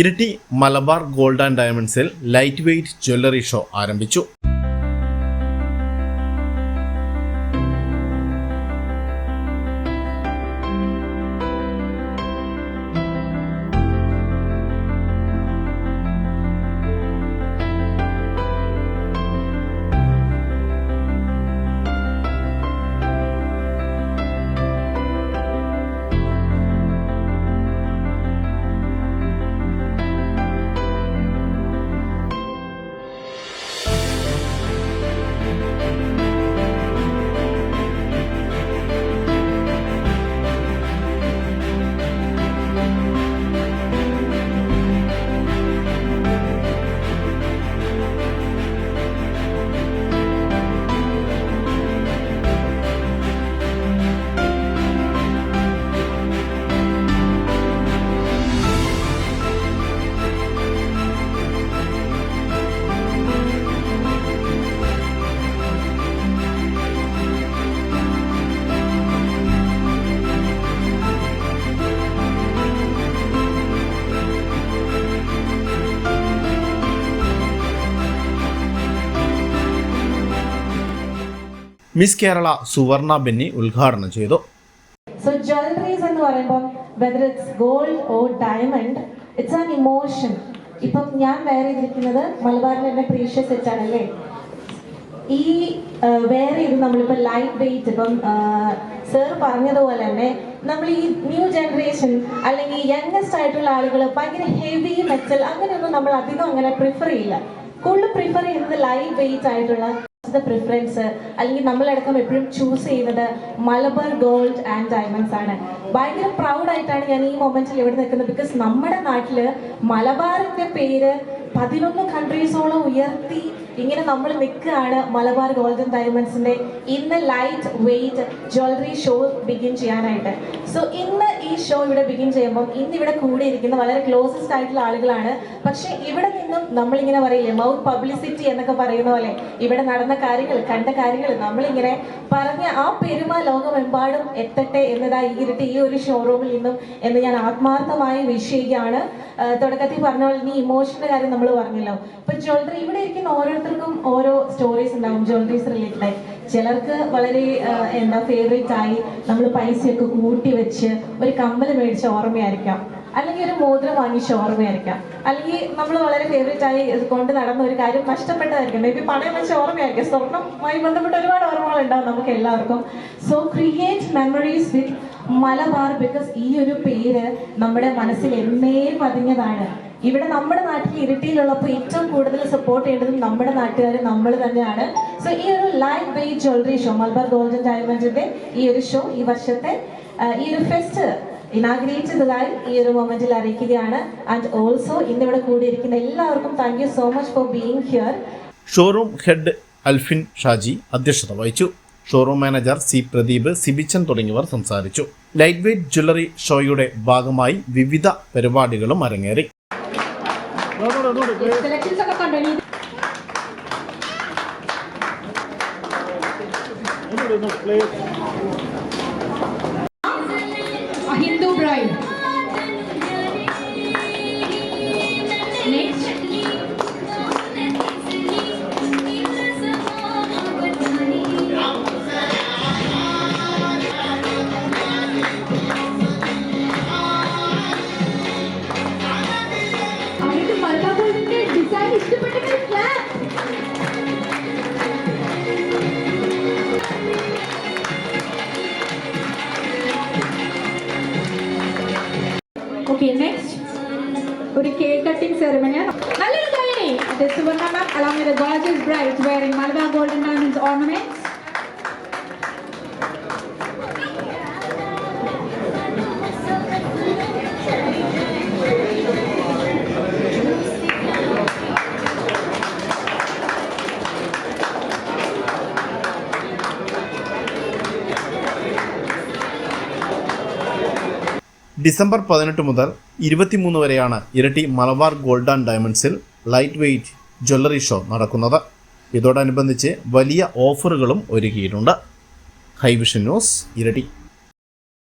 ഇരട്ടി Malabar gold and ഡയമണ്ട്സിൽ light weight jewellery show ആരംഭിച്ചു. മിസ് കേരള സുവർണ ബെന്നി ഉദ്ഘാടനം ചെയ്തു. സോ ജ്വല്ലറീസ് എന്ന് പറയുമ്പോൾ whether it's gold or diamond it's an emotion ഇപ്പം ഞാൻ വെയർ ചെയ്തിരിക്കുന്നത് മലബാറിൽ തന്നെ പ്രീഷ്യസ് വെച്ചാണ് അല്ലേ? ഈ വേറെ ഇത് നമ്മളിപ്പോൾ ലൈറ്റ് വെയിറ്റ് ഇപ്പം സർ പറഞ്ഞതുപോലെ തന്നെ നമ്മൾ ഈ ന്യൂ ജനറേഷൻ അല്ലെങ്കിൽ യങ്ങസ്റ്റ് ആയിട്ടുള്ള ആളുകൾ ഭയങ്കര ഹെവി മെറ്റൽ അങ്ങനെയൊന്നും നമ്മൾ അധികം അങ്ങനെ പ്രിഫർ ചെയ്യില്ല. കൂടുതൽ പ്രിഫർ ചെയ്യുന്നത് ലൈറ്റ് വെയിറ്റ് ആയിട്ടുള്ള പ്രിഫറൻസ് അല്ലെങ്കിൽ നമ്മളടക്കം എപ്പോഴും ചൂസ് ചെയ്യുന്നത് മലബാർ ഗോൾഡ് ആൻഡ് ഡയമണ്ട്സ് ആണ്. ഭയങ്കര പ്രൗഡായിട്ടാണ് ഞാൻ ഈ മൊമെന്റിൽ ഇവിടെ നിൽക്കുന്നത് ബിക്കോസ് നമ്മുടെ നാട്ടിൽ മലബാറിന്റെ പേര് പതിനൊന്ന് കൺട്രീസോളം ഉയർത്തി ഇങ്ങനെ നമ്മൾ നിൽക്കുകയാണ് മലബാർ ഗോൾഡൻ ഡയമണ്ട്സിന്റെ ഇന്ന് light weight jewellery show begin ചെയ്യാനായിട്ട്. സോ ഇന്ന് ഈ ഷോ ഇവിടെ ബിഗിൻ ചെയ്യുമ്പോൾ ഇന്ന് ഇവിടെ കൂടെ ഇരിക്കുന്ന വളരെ ക്ലോസസ്റ്റ് ആയിട്ടുള്ള ആളുകളാണ്. പക്ഷെ ഇവിടെ നിന്നും നമ്മളിങ്ങനെ പറയില്ലേ മൗത്ത് പബ്ലിസിറ്റി എന്നൊക്കെ പറയുന്ന പോലെ ഇവിടെ നടന്ന കാര്യങ്ങൾ കണ്ട കാര്യങ്ങൾ നമ്മളിങ്ങനെ പറഞ്ഞ ആ പെരുമ ലോകമെമ്പാടും എത്തട്ടെ എന്നതാ ഈ ഇരുട്ട് ഈ ഒരു ഷോറൂമിൽ നിന്നും എന്ന് ഞാൻ ആത്മാർത്ഥമായി വിഷ് ചെയ്യുകയാണ് തുടക്കത്തിൽ പറഞ്ഞ പോലെ ഇനി ഇമോഷന്റെ കാര്യം നമ്മൾ പറഞ്ഞല്ലോ. ഇപ്പൊ ജ്വല്ലറി ഇവിടെ ഇരിക്കുന്ന ഓരോരുത്തർക്കും ഓരോ സ്റ്റോറീസ് ഉണ്ടാവും ജ്വല്ലറീസ് റിലേറ്റഡ് ആയി. ചിലർക്ക് വളരെ എന്താ ഫേവറേറ്റ് ആയി നമ്മൾ പൈസയൊക്കെ കൂട്ടി വെച്ച് ഒരു കമ്മൽ മേടിച്ച ഓർമ്മയായിരിക്കാം. അല്ലെങ്കിൽ ഒരു മോതിരം വാങ്ങിച്ച ഓർമ്മയായിരിക്കാം. അല്ലെങ്കിൽ നമ്മൾ വളരെ ഫേവറേറ്റ് ആയി കൊണ്ട് നടന്ന ഒരു കാര്യം നഷ്ടപ്പെട്ടതായിരിക്കും. മേ ബി പണയം വെച്ച ഓർമ്മയായിരിക്കും. സ്വർണമായി ബന്ധപ്പെട്ട ഒരുപാട് ഓർമ്മകൾ ഉണ്ടാവും നമുക്ക് എല്ലാവർക്കും. So create memories with Malabar because ഈ ഒരു പേര് നമ്മുടെ മനസ്സിൽ എന്നേ പതിഞ്ഞതാണ്. ഇവിടെ നമ്മുടെ നാട്ടിൽ ഇരിട്ടിയിലുള്ളപ്പോൾ ഏറ്റവും കൂടുതൽ സപ്പോർട്ട് ചെയ്യേണ്ടതും നമ്മുടെ നാട്ടുകാർ നമ്മൾ തന്നെയാണ്. സോ ഈ ഒരു light weight jewellery show Malabar golden ഡയമണ്ടിന്റെ ഈ ഒരു ഷോ ഈ വർഷത്തെ ഈ ഒരു ഫെസ്റ്റ് ഇനാഗ്രേറ്റ് ഈ ഒരു മൊമെന്റിൽ അറിയിക്കുകയാണ്. ആൻഡ് ഓൾസോ ഇന്നിവിടെ കൂടിയിരിക്കുന്ന എല്ലാവർക്കും thank you so much for being here showroom head Alfin Shaji അധ്യക്ഷത വഹിച്ചു. Showroom manager C Pradeep Sibichan തുടങ്ങിയവർ സംസാരിച്ചു. ലൈറ്റ് വെയ്റ്റ് ജ്വല്ലറി ഷോയുടെ ഭാഗമായി വിവിധ പരിപാടികളും അരങ്ങേറി. സെലക്ഷൻസ് ഒക്കെ കണ്ടോ? ഹിന്ദു a അവർക്ക് മലബാറിന്റെ ഡിസൈൻ ഇഷ്ടപ്പെട്ടെങ്കിൽ clap. Okay, next. ഒരു കേക്ക് കട്ടിംഗ് സെറമണി നല്ലൊരു കൈയടി അത് സുവർണ മാം along with the gorgeous bride wearing Malabar golden diamonds December പതിനെട്ട് മുതൽ ഇരുപത്തിമൂന്ന് വരെയാണ് ഇരട്ടി മലബാർ ഗോൾഡ് ആൻഡ് ഡയമണ്ട്സിൽ ലൈറ്റ് വെയ്റ്റ് ജ്വല്ലറി ഷോ നടക്കുന്നത്. ഇതോടനുബന്ധിച്ച് വലിയ ഓഫറുകളും ഒരുക്കിയിട്ടുണ്ട്. ഹൈവിഷൻ ന്യൂസ് ഇരട്ടി.